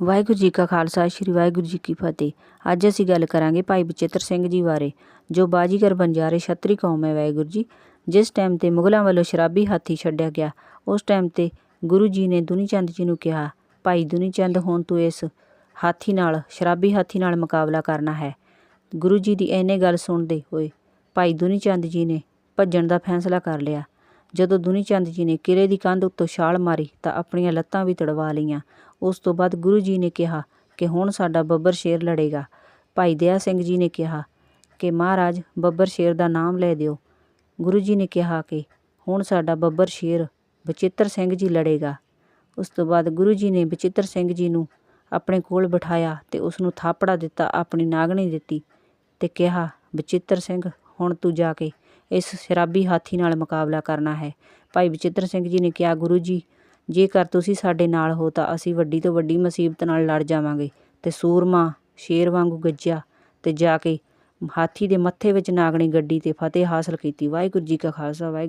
ਵਾਹਿਗੁਰੂ ਜੀ ਕਾ ਖਾਲਸਾ, ਸ੍ਰੀ ਵਾਹਿਗੁਰੂ ਜੀ ਕੀ ਫਤਿਹ। ਅੱਜ ਅਸੀਂ ਗੱਲ ਕਰਾਂਗੇ ਭਾਈ ਬਚਿੱਤਰ ਸਿੰਘ ਜੀ ਬਾਰੇ, ਜੋ ਬਾਜੀਗਰ ਬੰਜਾਰੇ ਛਤਰੀ ਕੌਮ ਹੈ ਵਾਹਿਗੁਰੂ ਜੀ। ਜਿਸ ਟਾਈਮ ਤੇ ਮੁਗਲਾਂ ਵੱਲੋਂ ਸ਼ਰਾਬੀ ਹਾਥੀ ਛੱਡਿਆ ਗਿਆ, ਉਸ ਟਾਈਮ ਤੇ ਗੁਰੂ ਜੀ ਨੇ ਦੁਨੀ ਚੰਦ ਜੀ ਨੂੰ ਕਿਹਾ, ਭਾਈ ਦੁਨੀ ਚੰਦ ਹੁਣ ਤੂੰ ਇਸ ਹਾਥੀ ਨਾਲ, ਸ਼ਰਾਬੀ ਹਾਥੀ ਨਾਲ ਮੁਕਾਬਲਾ ਕਰਨਾ ਹੈ। ਗੁਰੂ ਜੀ ਦੀ ਐਨੇ ਗੱਲ ਸੁਣਦੇ ਹੋਏ ਭਾਈ ਦੁਨੀ ਚੰਦ ਜੀ ਨੇ ਭੱਜਣ ਦਾ ਫੈਸਲਾ ਕਰ ਲਿਆ। ਜਦੋਂ ਦੁਨੀ ਚੰਦ ਜੀ ਨੇ ਕਿਲੇ ਦੀ ਕੰਧ ਉੱਤੋਂ ਛਾਲ ਮਾਰੀ ਤਾਂ ਆਪਣੀਆਂ ਲੱਤਾਂ ਵੀ ਤੜਵਾ ਲਈਆਂ। ਉਸ ਤੋਂ ਬਾਅਦ ਗੁਰੂ ਜੀ ਨੇ ਕਿਹਾ ਕਿ ਹੁਣ ਸਾਡਾ ਬੱਬਰ ਸ਼ੇਰ ਲੜੇਗਾ। ਭਾਈ ਦਇਆ ਸਿੰਘ ਜੀ ਨੇ ਕਿਹਾ ਕਿ ਮਹਾਰਾਜ, ਬੱਬਰ ਸ਼ੇਰ ਦਾ ਨਾਮ ਲੈ ਦਿਓ। ਗੁਰੂ ਜੀ ਨੇ ਕਿਹਾ ਕਿ ਹੁਣ ਸਾਡਾ ਬੱਬਰ ਸ਼ੇਰ ਬਚਿੱਤਰ ਸਿੰਘ ਜੀ ਲੜੇਗਾ। ਉਸ ਤੋਂ ਬਾਅਦ ਗੁਰੂ ਜੀ ਨੇ ਬਚਿੱਤਰ ਸਿੰਘ ਜੀ ਨੂੰ ਆਪਣੇ ਕੋਲ ਬਿਠਾਇਆ ਤੇ ਉਸ ਨੂੰ ਥਾਪੜਾ ਦਿੱਤਾ, ਆਪਣੀ ਨਾਗਣੀ ਦਿੱਤੀ ਤੇ ਕਿਹਾ, ਬਚਿੱਤਰ ਸਿੰਘ, ਹੁਣ ਤੂੰ ਜਾ ਕੇ ਇਸ ਸ਼ਰਾਬੀ ਹਾਥੀ ਨਾਲ ਮੁਕਾਬਲਾ ਕਰਨਾ ਹੈ। ਭਾਈ ਬਚਿੱਤਰ ਸਿੰਘ ਜੀ ਨੇ ਕਿਹਾ, ਗੁਰੂ ਜੀ, ਜੇਕਰ ਤੁਸੀਂ ਸਾਡੇ ਨਾਲ ਹੋ ਤਾਂ ਅਸੀਂ ਵੱਡੀ ਤੋਂ ਵੱਡੀ ਮੁਸੀਬਤ ਨਾਲ ਲੜ ਜਾਵਾਂਗੇ ਤੇ ਸੂਰਮਾ, ਸ਼ੇਰ ਵਾਂਗੂ ਗੱਜਿਆ ਤੇ ਜਾ ਕੇ ਹਾਥੀ ਦੇ ਮੱਥੇ ਵਿੱਚ ਨਾਗਣੀ ਗੱਡੀ ਤੇ ਫਤਿਹ ਹਾਸਲ ਕੀਤੀ। ਵਾਹਿਗੁਰੂ ਜੀ ਕਾ ਖਾਲਸਾ, ਵਾਹਿਗੁਰੂ